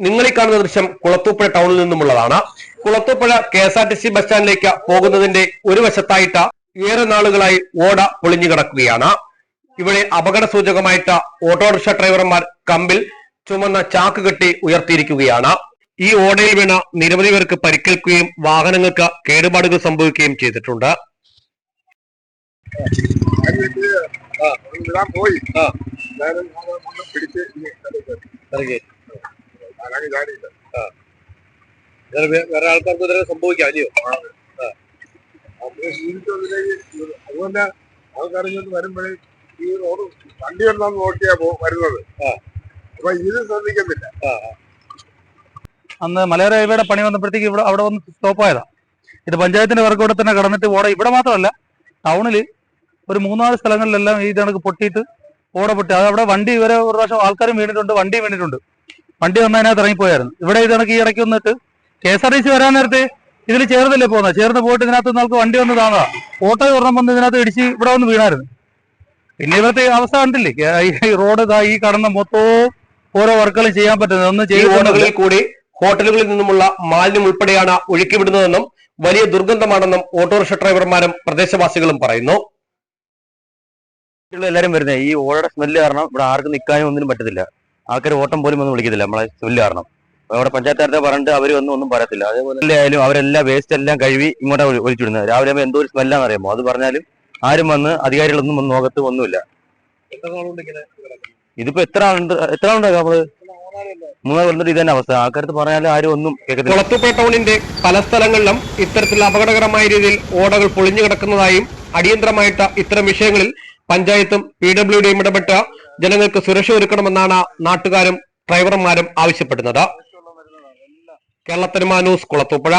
നിങ്ങൾ ഈ കാണുന്ന ദൃശ്യം കുളത്തൂപ്പുഴ ടൗണിൽ നിന്നുമുള്ളതാണ് Kulathupuzha K S R T C bus സ്റ്റാൻഡിലേക്ക് പോകുന്നതിന്റെ ഒരു വശത്തായിട്ട് ഏറെ നാളുകളായി ഓട പൊളിഞ്ഞു കിടക്കുകയാണ് ഇവിടെ അപകട സൂചകമായിട്ട് ഓട്ടോറിക്ഷ ഡ്രൈവർമാർ കമ്പിൽ ചുമന്ന ചാക്ക് കെട്ടി ഉയർത്തിയിരിക്കുകയാണ് ഈ ഓടയിൽ വീണ നിരവധി പേർക്ക് പരിക്കേൽക്കുകയും വാഹനങ്ങൾക്ക് കേടുപാടുകൾ സംഭവിക്കുകയും ചെയ്തിട്ടുണ്ട് പോയി പിടിച്ച് അല്ലാതെ കാര്യമില്ല വേറെ ആൾക്കാർക്ക് ഇതുവരെ സംഭവിക്കാം അല്ലയോ അത് ആൾക്കാർ ഇങ്ങോട്ട് വരുമ്പോഴേ ഈ റോഡ് വണ്ടി എടുത്താൽ നോക്കിയാ വരുന്നത്. അപ്പൊ ഇത് ശ്രദ്ധിക്കുന്നില്ല അന്ന് മലയോര ഹൈവേയുടെ പണി വന്നപ്പോഴത്തേക്ക് ഇവിടെ അവിടെ വന്ന് സ്റ്റോപ്പ് ആയതാ. ഇത് പഞ്ചായത്തിന്റെ വർക്കൂടെ തന്നെ കടന്നിട്ട് ഓട ഇവിടെ മാത്രമല്ല ടൗണിൽ ഒരു മൂന്നാൽ സ്ഥലങ്ങളിലെല്ലാം ഈ കണക്ക് പൊട്ടിയിട്ട് ഓട പൊട്ടി. അത് അവിടെ വണ്ടി ഇവരെ ഒരു പ്രാവശ്യം ആൾക്കാരും വീണിട്ടുണ്ട് വണ്ടി വീണിട്ടുണ്ട്. വണ്ടി വന്നതിനകത്ത് ഇറങ്ങിപ്പോയായിരുന്നു. ഇവിടെ ഇത് കണക്ക് ഈ ഇടയ്ക്ക് വന്നിട്ട് K S R T C വരാൻ നേരത്തെ ഇതിൽ ചേർന്നില്ലേ പോകുന്നത്? ചേർന്ന് പോയിട്ട് ഇതിനകത്ത് നമുക്ക് വണ്ടി വന്ന് താങ്ങാ ഓട്ടോ ഒരെണ്ണം വന്ന് ഇതിനകത്ത് ഇടിച്ച് ഇവിടെ വന്ന് വീണായിരുന്നു. പിന്നെ ഇവിടുത്തെ അവസ്ഥ കണ്ടില്ലേ? ഈ റോഡ് ഇതാ ഈ കടന്ന മൊത്തവും ഓരോ വർക്കുകളും ചെയ്യാൻ പറ്റുന്നത്. ഒന്നും ഈ കൂടി ഹോട്ടലുകളിൽ നിന്നുമുള്ള മാലിന്യം ഉൾപ്പെടെയാണ് ഒഴുക്കിവിടുന്നതെന്നും വലിയ ദുർഗന്ധമാണെന്നും ഓട്ടോറിക്ഷ ഡ്രൈവർമാരും പ്രദേശവാസികളും പറയുന്നു. എല്ലാരും വരുന്നത് ഈ ഓടയുടെ സ്മെല്ല് കാരണം ഇവിടെ ആർക്കും നിൽക്കാനും ഒന്നിനും പറ്റത്തില്ല. ആൾക്കാർ ഓട്ടം പോലും ഒന്നും വിളിക്കത്തില്ല. നമ്മളെ സ്മെല്ല് കാരണം അവിടെ പഞ്ചായത്തുകാരുടെ പറഞ്ഞിട്ട് അവർ ഒന്നും ഒന്നും പറയത്തില്ല. അതേപോലെ ആയാലും അവരെല്ലാം വേസ്റ്റ് എല്ലാം കഴുകി ഇങ്ങോട്ട് ഒഴി- ഒഴിച്ചിടുന്നത്. രാവിലെ ആകുമ്പോൾ എന്തോ ഒരു സ്മെല്ലാന്ന് അറിയാമോ അത് പറഞ്ഞാലും ആരും വന്ന് അധികാരികളൊന്നും വന്ന് നോക്കത്ത് ഒന്നുമില്ല. ഇതിപ്പോ എത്ര ആളുണ്ട്? എത്ര ആളുണ്ട് നമ്മൾ? മൂന്നാർ കൊല്ലം ഇത് തന്നെ അവസ്ഥ. ആൾക്കാരത്ത് പറഞ്ഞാലും ആരും ഒന്നും കേൾക്കത്തില്ല കുളത്തൂപ്പുഴ ടൗണിന്റെ പല സ്ഥലങ്ങളിലും ഇത്തരത്തിൽ അപകടകരമായ രീതിയിൽ ഓടകൾ പൊളിഞ്ഞു കിടക്കുന്നതായും അടിയന്തരമായിട്ട് ഇത്തരം വിഷയങ്ങളിൽ പഞ്ചായത്തും പി ഡബ്ല്യു ഡിയും ഇടപെട്ട് ജനങ്ങൾക്ക് സുരക്ഷ ഒരുക്കണമെന്നാണ് നാട്ടുകാരും ഡ്രൈവർമാരും ആവശ്യപ്പെടുന്നത്. കേരളത്തിനുമാ ന്യൂസ് കുളത്തൂപ്പുഴ.